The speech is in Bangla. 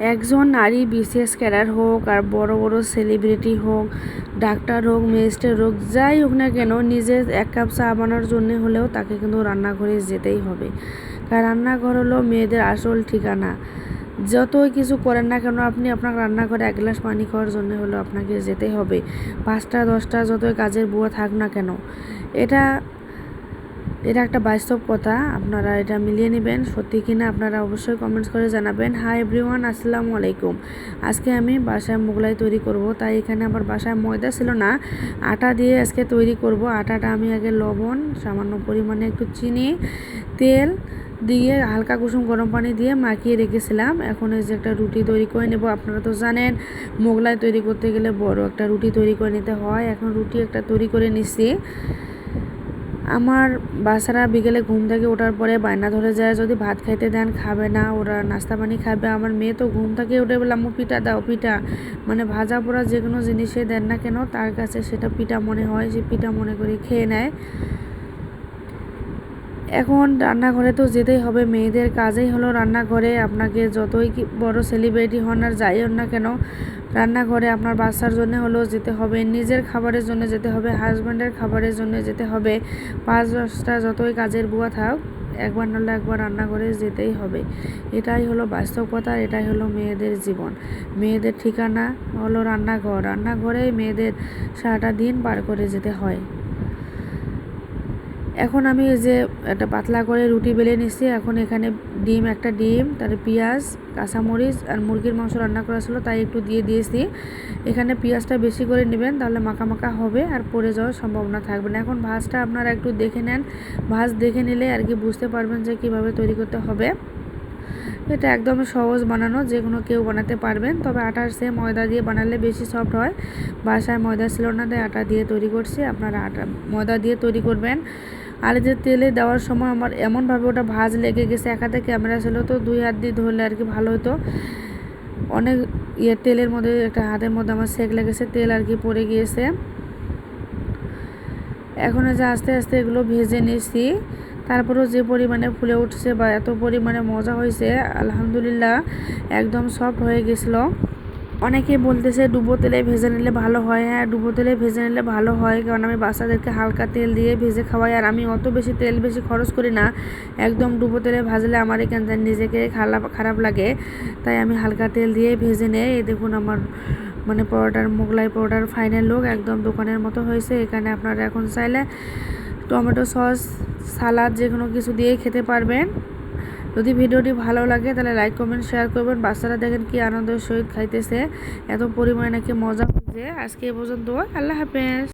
একজন নারী, বিশেষ ক্যাডার হোক আর বড় বড় সেলিব্রিটি হোক, ডাক্তার হোক ম্যাজিস্ট্রেট হোক, যাই হোক না কেন নিজের এক কাপ চা বানানোর জন্য হলেও তাকে কিন্তু রান্নাঘরে যেতেই হবে। কারণ রান্নাঘর হলো মেয়েদের আসল ঠিকানা। যতই কিছু করেন না কেন, আপনি আপনার রান্নাঘরে এক গ্লাস পানি খাওয়ার জন্য হলেও আপনাকে যেতেই হবে। পাঁচটা, দশটা, যতই কাজের বুয়া থাক না কেন। এটা এটা একটা বাস্তব কথা, আপনারা এটা মিলিয়ে নেবেন। সত্যি কিনা আপনারা অবশ্যই কমেন্টস করে জানাবেন। হাই এভরিওয়ান আসসালামু আলাইকুম। আজকে আমি বাসায় মোগলাই তৈরি করব, তাই এখানে আমার বাসায় ময়দা ছিল না। আটা দিয়ে আজকে তৈরি করব। আটাটা আমি আগে লবণ, সামান্য পরিমাণে একটু চিনি, তেল দিয়ে হালকা কুসুম গরম পানি দিয়ে মাখিয়ে রেখেছিলাম। এখন এই যে একটা রুটি তৈরি করে নেব, আপনারা তো জানেন, মোগলাই তৈরি করতে গেলে বড় একটা রুটি তৈরি করে নিতে হয়। এখন রুটি একটা তৈরি করে নিচ্ছি আমার বাচ্চারা বিকেলে ঘুম থেকে ওঠার পরে বায়না ধরে যায়, যদি ভাত খাইতে দেন খাবে না, ওরা নাস্তা পানি খাবে। আমার মেয়ে তো ঘুম থেকে উঠে বলে পিঠা দাও, পিঠা। মানে ভাজা পোড়া যে কোনো জিনিসে দেন না কেন, তার কাছে সেটা পিঠা মনে হয়, সে পিঠা মনে করে খেয়ে নেয়। এখন রান্নাঘরে তো যেতেই হবে, মেয়েদের কাজেই হলো রান্নাঘরে। আপনাকে যতই বড় সেলিব্রিটি হন আর যাই হন না কেন, রান্নাঘরে আপনার বাচ্চার জন্য হলেও যেতে হবে, নিজের খাবারের জন্য যেতে হবে হাজব্যান্ডের খাবারের জন্য যেতে হবে। পাঁচ দশটা যতই কাজের বুয়া থাক, একবার নাহলে একবার রান্নাঘরে যেতেই হবে। এটাই হলো বাস্তবতা এটাই হলো মেয়েদের জীবন। মেয়েদের ঠিকানা হলো রান্নাঘর। রান্নাঘরেই মেয়েদের সারাটা দিন পার করে যেতে হয়। এখন আমি এই যে একটা পাতলা করে রুটি বেলে নিচ্ছি এখন এখানে ডিম, একটা ডিম তার পেঁয়াজ, কাঁচামরিচ আর মুরগির মাংস রান্না করা ছিল, তাই একটু দিয়ে দিয়েছি। এখানে পেঁয়াজটা বেশি করে নেবেন, তাহলে মাখা মাখা হবে আর পড়ে যাওয়ার সম্ভাবনা থাকবে না। এখন ভাজটা আপনারা একটু দেখে নেন। ভাজ দেখে নিলে আর কি বুঝতে পারবেন যে কীভাবে তৈরি করতে হবে। এটা একদমই সহজ বানানো যে কোনো কেউ বানাতে পারবেন। তবে আটার সে ময়দা দিয়ে বানালে বেশি সফট হয়। বাসায় ময়দা ছিল না, তাই আটা দিয়ে তৈরি করছি। আপনারা আটা, ময়দা দিয়ে তৈরি করবেন। আর যে তেলে দেওয়ার সময় আমার এমনভাবে ওটা ভাজ লেগে গেছে, এক হাতে ক্যামেরা ছিল তো, দুই হাত দিয়ে ধরলে আর কি ভালো হতো। অনেক ইয়ে তেলের মধ্যে, একটা হাতের মধ্যে আমার সেক লেগেছে, তেল আর কি পড়ে গিয়েছে। এখন যে আস্তে আস্তে এগুলো ভেজে নিয়েছি তারপরেও যে পরিমাণে ফুলে উঠছে বা এত পরিমাণে মজা হয়েছে, আলহামদুলিল্লাহ একদম সফট হয়ে গেছিল। অনেকে বলতেছে, ডুবো তেলে ভেজে নিলে ভালো হয়। হ্যাঁ ডুবো তেলে ভেজে নিলে ভালো হয়, কারণ আমি বাচ্চাদেরকে হালকা তেল দিয়ে ভেজে খাওয়াই। আর আমি অত বেশি তেল বেশি খরচ করি না। একদম ডুবো তেলে ভাজলে আমার এখান থেকে নিজেকে খারাপ খারাপ লাগে। তাই আমি হালকা তেল দিয়ে ভেজে নেই। এই দেখুন আমার মানে পরোটার মোগলাই পরোটার ফাইনাল লোক একদম দোকানের মতো হয়েছে। এখানে আপনারা এখন চাইলে টমেটো সস, সালাদ যে কোনো কিছু দিয়েই খেতে পারবেন। যদি ভিডিওটি ভালো লাগে, তাহলে লাইক, কমেন্ট, শেয়ার করবেন। বাচ্চারা দেখেন কি আনন্দের সহিত খাইতেছে। এত পরিমাণে নাকি মজা হয়েছে আজকে এ পর্যন্ত। আল্লাহ হাফেজ।